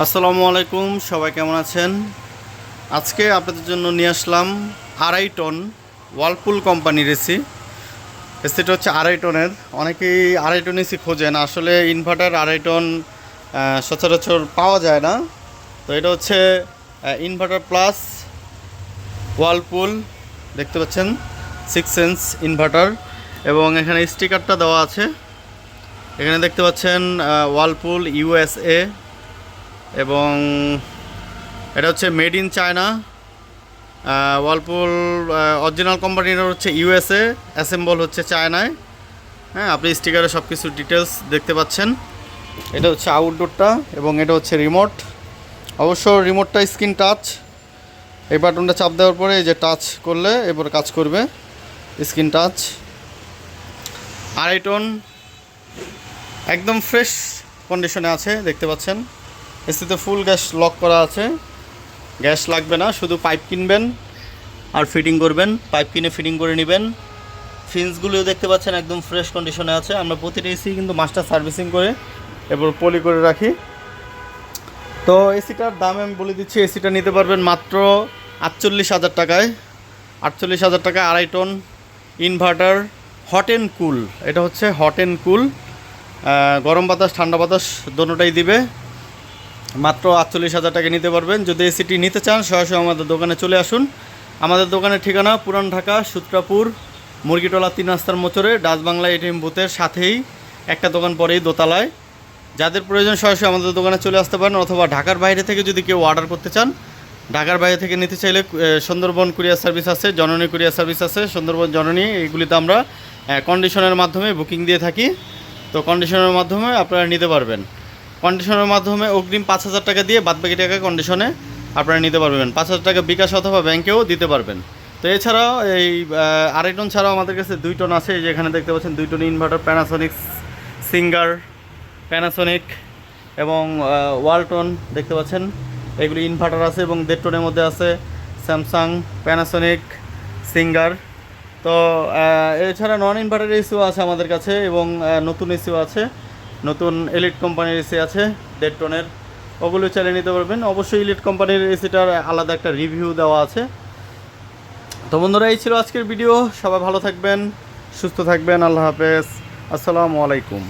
আসসালামু আলাইকুম, সবাই কেমন আছেন? আজকে আপনাদের জন্য নিয়ে আসলাম আড়াই টন ওয়ালপুল কোম্পানির এসি এসিটা হচ্ছে আড়াই টনের। অনেকেই আড়াই টন এসি খোঁজেন, আসলে ইনভার্টার আড়াই টন সচরাচর পাওয়া যায় না। তো এটা হচ্ছে ইনভার্টার প্লাস ওয়ালপুল, দেখতে পাচ্ছেন সিক্স সেন্স ইনভার্টার এবং এখানে স্টিকারটা দেওয়া আছে। এখানে দেখতে পাচ্ছেন ওয়ালপুল ইউএসএ এবং এটা হচ্ছে made in China Whirlpool original কোম্পানির হচ্ছে ইউএসএ অ্যাসেম্বল হচ্ছে চায়নায়। হ্যাঁ আপনি স্টিকারে সব কিছু ডিটেলস দেখতে পাচ্ছেন। এটা হচ্ছে আউটডোরটা এবং এটা হচ্ছে রিমোট অবশ্য রিমোটটা স্ক্রিন টাচ এই বাটনটা চাপ দেওয়ার পরে এই যে টাচ করলে এরপর কাজ করবে স্ক্রিন টাচ আড়াই টন একদম ফ্রেশ কন্ডিশনে আছে, দেখতে পাচ্ছেন। এসিতে ফুল গ্যাস লক করা আছে। গ্যাস লাগবে না, শুধু পাইপ কিনবেন আর ফিটিং করবেন। পাইপ কিনে ফিটিং করে নেবেন। ফিন্সগুলিও দেখতে পাচ্ছেন, একদম ফ্রেশ কন্ডিশনে আছে। আমরা প্রতিটা এসি কিন্তু মাস্টার সার্ভিসিং করে এরপর পলি করে রাখি। তো এসিটার দাম আমি বলে দিচ্ছি এসিটা নিতে পারবেন মাত্র আটচল্লিশ হাজার টাকায়। আটচল্লিশ হাজার টাকায় আড়াই ton inverter hot and cool এটা হচ্ছে হট অ্যান্ড কুল গরম বাতাস, ঠান্ডা বাতাস, দোনোটাই দিবে। মাত্র আটচল্লিশ হাজার টাকা নিতে পারবেন। যদি এসিটি নিতে চান, সরাসরি আমাদের দোকানে চলে আসুন। আমাদের দোকানের ঠিকানা পুরান ঢাকা, সূত্রাপুর, মুরগিটোলা তিন রাস্তার মোচরে ডাচ বাংলা এটিএম বুথের সাথেই একটা দোকান পরেই দোতলায়। যাদের প্রয়োজন সরাসরি আমাদের দোকানে চলে আসতে পারেন অথবা ঢাকার বাইরে থেকে যদি কেউ অর্ডার করতে চান। ঢাকার বাইরে থেকে নিতে চাইলে সুন্দরবন কুরিয়ার সার্ভিস আছে, জননী কুরিয়ার সার্ভিস আছে। সুন্দরবন জননী, এগুলিতে আমরা কন্ডিশনের মাধ্যমে বুকিং দিয়ে থাকি। তো কন্ডিশনের মাধ্যমে আপনারা নিতে পারবেন। কন্ডিশনের মাধ্যমে অগ্রিম পাঁচ হাজার টাকা দিয়ে বাদবাকি টাকা কন্ডিশনে আপনারা নিতে পারবেন। পাঁচ হাজার টাকা বিকাশ অথবা ব্যাংকেও দিতে পারবেন। তো এছাড়াও এই আড়াই টন ছাড়াও আমাদের কাছে দুই টন আছে। এই যে এখানে দেখতে পাচ্ছেন, দুই ton inverter Panasonic Singer Panasonic এবং ওয়ালটন দেখতে পাচ্ছেন। এগুলি ইনভার্টার আছে এবং দেড় টনের মধ্যে আছে স্যামসাং প্যানাসোনিক সিঙ্গার তো এছাড়া নন ইনভার্টার ইস্যু আছে আমাদের কাছে এবং নতুন ইস্যু আছে। নতুন এলিট কোম্পানির এসি আছে দেড় টনের ওগুলো চালিয়ে নিতে পারবেন। অবশ্যই ইলিট কোম্পানির এসিটার আলাদা একটা রিভিউ দেওয়া আছে। তো বন্ধুরা, এই ছিল আজকের ভিডিও সবাই ভালো থাকবেন, সুস্থ থাকবেন। আল্লাহ হাফেজ। আসসালামু আলাইকুম।